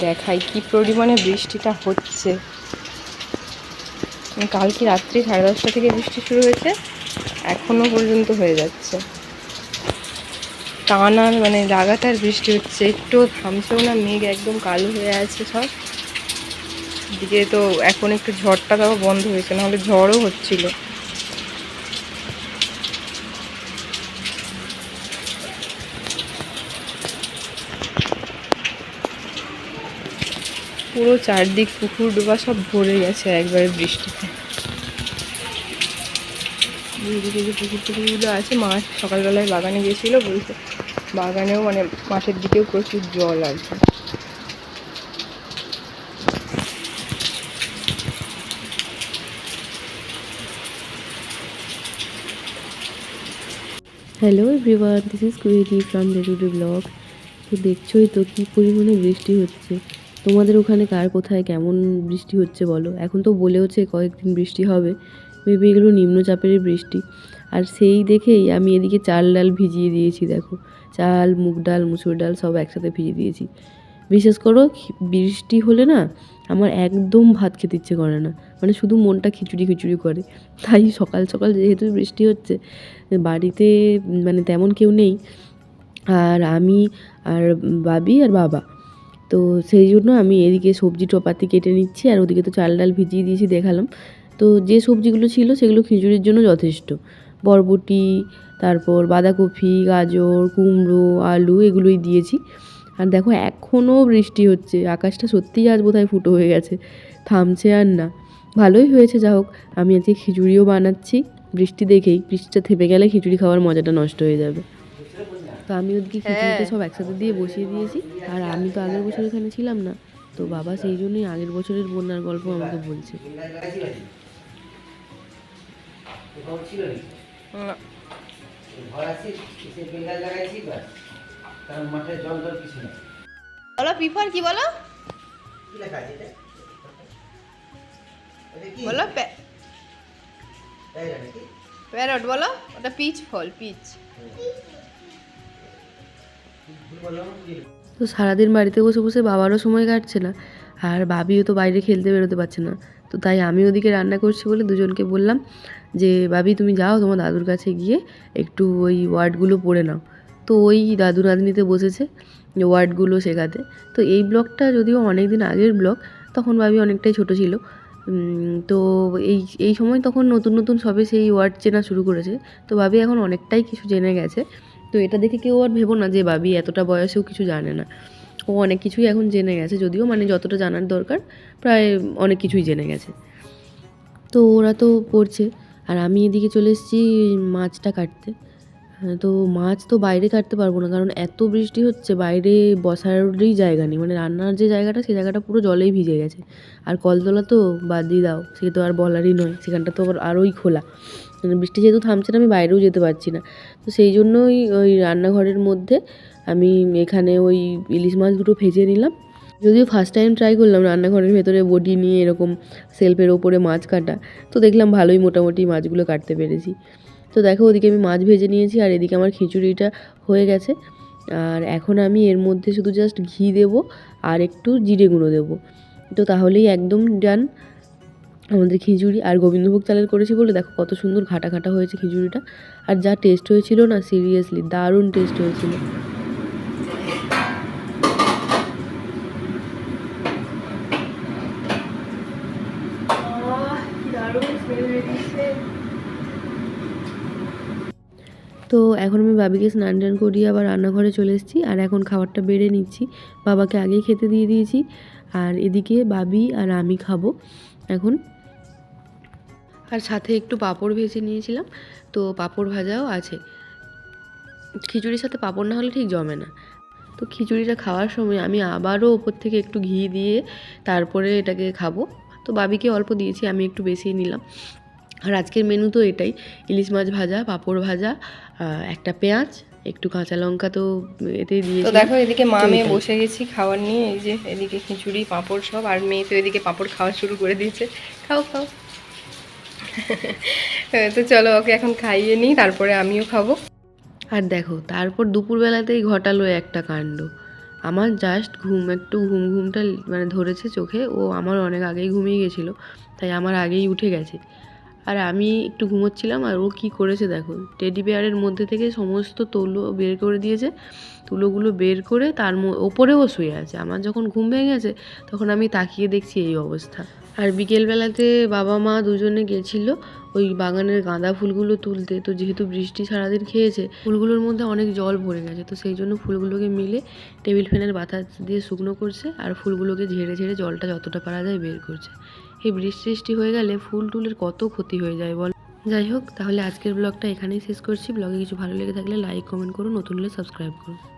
দেখাই কি পরিমাণে বৃষ্টিটা হচ্ছে। কালকে রাত্রি সাড়ে দশটা থেকে বৃষ্টি শুরু হয়েছে, এখনও পর্যন্ত হয়ে যাচ্ছে। টানার মানে লাগাতার বৃষ্টি হচ্ছে, একটু থামছেও না, মেঘ একদম কালো হয়ে আছে সব। দিকে তো এখন একটু ঝড়টা তাও বন্ধ হয়েছে, নাহলে ঝড়ও হচ্ছিল। পুরো চারদিক পুকুর ডোবা সব ভরে গেছে একবারে বৃষ্টিতে। যে পুকুর টুকুরগুলো আছে মাছ সকালবেলায় বাগানে গিয়েছিল বলছে বাগানেও মানে মাঠের দিকেও প্রচুর জল কি। Hello everyone this is কুয়েদি from day to day blog তো দেখছোই তো কী পরিমাণে বৃষ্টি হচ্ছে। তোমাদের ওখানে কার কোথায় কেমন বৃষ্টি হচ্ছে বলো? এখন তো বলেওছে কয়েকদিন বৃষ্টি হবে। মেবি এগুলো নিম্নচাপের বৃষ্টি। আর সেই দেখেই আমি এদিকে চাল ডাল ভিজিয়ে দিয়েছি, দেখো। চাল, মুগ ডাল, মুসুর ডাল সব একসাথে ভিজিয়ে দিয়েছি। বিশেষ করো বৃষ্টি হলে না আমার একদম ভাত খেতে ইচ্ছে করে না। মানে শুধু মনটা খিচুড়ি খিচুড়ি করে। তাই সকাল সকাল যেহেতু বৃষ্টি হচ্ছে, বাড়িতে মানে তেমন কেউ নেই। আর আমি, আর বাবি, আর বাবা। তো সেই জন্য আমি এদিকে সবজি টপাতি কেটে নিচ্ছি আর ওদিকে তো চাল ডাল ভিজিয়ে দিয়েছি দেখালাম। তো যে সবজিগুলো ছিল সেগুলো খিচুড়ির জন্য যথেষ্ট। বরবটি, তারপর বাঁধাকপি, গাজর, কুমড়ো, আলু এগুলোই দিয়েছি। আর দেখো এখনও বৃষ্টি হচ্ছে, আকাশটা সত্যিই আজ বোধহয় ফুটো হয়ে গেছে, থামছে আর না। ভালোই হয়েছে, যা হোক, আমি আজকে খিচুড়িও বানাচ্ছি, বৃষ্টি দেখেই, বৃষ্টিটা থেমে গেলে খিচুড়ি খাওয়ার মজাটা নষ্ট হয়ে যাবে। তো আমি ওদিকে খিচুড়িটা সব একসাথে দিয়ে বসিয়ে দিয়েছি। আর আমি তো আগের বছর এখানে ছিলাম না। তো বাবা সেই জন্যই আগের বছরের বন্যার গল্প আমাকে বলছে। বলো পিফার কি বলো? বলো প্যারট বলো ওটা পিচ ফল পিচ। তো সারাদিন বাড়িতে বসে বসে বাবারও সময় কাটছে না, আর বাবিও তো বাইরে খেলতে বেরোতে পারছে না। তো তাই আমি ওদিকে রান্না করছি বলে দুজনকে বললাম যে বাবি তুমি যাও, তোমার দাদুর কাছে গিয়ে একটু ওই ওয়ার্ডগুলো পড়ে নাও। তো ওই দাদু নাতনিতে বসেছে ওয়ার্ডগুলো শেখাতে। তো এই ব্লগটা যদিও অনেক দিন আগের ব্লগ, তখন বাবি অনেকটাই ছোট ছিল। তো এই এই সময় তখন নতুন নতুন সবে সেই ওয়ার্ড চেনা শুরু করেছে। তো বাবি এখন অনেকটাই কিছু জেনে গেছে। তো এটা দেখে কেউ আর ভেবো না যে বাবি এতটা বয়সেও কিছু জানে না। ও অনেক কিছুই এখন জেনে গেছে, যদিও মানে যতটা জানার দরকার, প্রায় অনেক কিছুই জেনে গেছে। তো ওরা তো পড়ছে, আর আমি এদিকে চলে এসেছি মাছটা কাটতে। তো মাছ তো বাইরে কাটতে পারব না, কারণ এত বৃষ্টি হচ্ছে, বাইরে বসারই জায়গা নেই। মানে রান্নার যে জায়গাটা সেই জায়গাটা পুরো জলেই ভিজে গেছে। আর কলতলা তো বাদ দিয়ে দাও, সে তো আর বলারই নয়, সেখানটা তো আরোই খোলা। মানে বৃষ্টি যেহেতু থামছে না, আমি বাইরেও যেতে পারছি না। তো সেই জন্যই ওই রান্নাঘরের মধ্যে আমি এখানে ওই ইলিশ মাছ দুটো ভেজে নিলাম। যদিও ফার্স্ট টাইম ট্রাই করলাম রান্নাঘরের ভেতরে বডি নিয়ে এরকম সেলফের ওপরে মাছ কাটা। তো দেখলাম ভালোই মোটামুটি মাছগুলো কাটতে পেরেছি। তো দেখো, ওদিকে আমি মাছ ভেজে নিয়েছি আর এদিকে আমার খিচুড়িটা হয়ে গেছে। আর এখন আমি এর মধ্যে শুধু জাস্ট ঘি দেব আর একটু জিরে গুঁড়ো দেবো। তো তাহলেই একদম ডান আমাদের খিচুড়ি আর গোবিন্দভোগ চালের করেছি বলে দেখো কত সুন্দর ঘাটা ঘাটা হয়েছে খিচুড়িটা। আর যা টেস্ট হয়েছিল না সিরিয়াসলি দারুণ টেস্ট হয়েছিল। তো এখন আমি বাবিকে স্নান টান করিয়ে আবার রান্নাঘরে চলে এসেছি, আর এখন খাবারটা বেড়ে নিচ্ছি। বাবাকে আগেই খেতে দিয়ে দিয়েছি, আর এদিকে বাবি আর আমি খাব। এখন আর সাথে একটু পাঁপড় ভেজে নিয়েছিলাম। তো পাঁপড় ভাজাও আছে। খিচুড়ির সাথে পাঁপড় না হলে ঠিক জমে না। তো খিচুড়িটা খাওয়ার সময় আমি আবারও ওপর থেকে একটু ঘি দিয়ে তারপরে এটাকে খাব। তো বাবিকে অল্প দিয়েছি আমি একটু বেশি নিলাম। আর আজকের মেনু তো এটাই। ইলিশ মাছ ভাজা পাঁপড় ভাজা একটা পেঁয়াজ একটু কাঁচা লঙ্কা তো এতেই তো দিয়েছি দেখো এদিকে মা মেয়ে বসে গেছি খাওয়ার নিয়ে। এই যে এদিকে খিচুড়ি পাঁপড় সব। আর মেয়ে তো এদিকে পাঁপড় খাওয়া শুরু করে দিয়েছে। খাও খাও। তো চলো ওকে এখন খাইয়ে নিই, তারপরে আমিও খাব। আর দেখো, তারপর দুপুরবেলাতেই ঘটালো একটা কাণ্ড। আমার জাস্ট ঘুম, একটু ঘুম, ঘুমটা মানে ধরেছে চোখে, ও আমার অনেক আগেই ঘুমিয়ে গেছিল, তাই আমার আগেই উঠে গেছে। আর আমি একটু ঘুমোচ্ছিলাম, আর ও কি করেছে দেখো টেডি বেয়ারের মধ্যে থেকে সমস্ত তুলো বের করে দিয়েছে, তুলোগুলো বের করে তার ওপরেও শুয়ে আছে। আমার যখন ঘুম ভেঙে গেছে, তখন আমি তাকিয়ে দেখছি এই অবস্থা। আর বিকেলবেলাতে বাবা মা দুজনে গেছিল ওই বাগানের গাঁদা ফুলগুলো তুলতে। তো যেহেতু বৃষ্টি সারাদিন খেয়েছে, ফুলগুলোর মধ্যে অনেক জল ভরে গেছে। তো সেই জন্য ফুলগুলোকে মিলে টেবিল ফ্যানের বাতাস দিয়ে শুকনো করছে আর ফুলগুলোকে ঝেড়ে ঝেড়ে জলটা যতটা পারা যায় বের করছে। এই বৃষ্টি বৃষ্টি হয়ে গেলে ফুল টুলের কত ক্ষতি হয়ে যায় বল? যাই হোক, তাহলে আজকের ব্লগটা এখানেই শেষ করছি। ব্লগে কিছু ভালো লেগে থাকলে লাইক, কমেন্ট করুন, নতুন হলে সাবস্ক্রাইব করুন।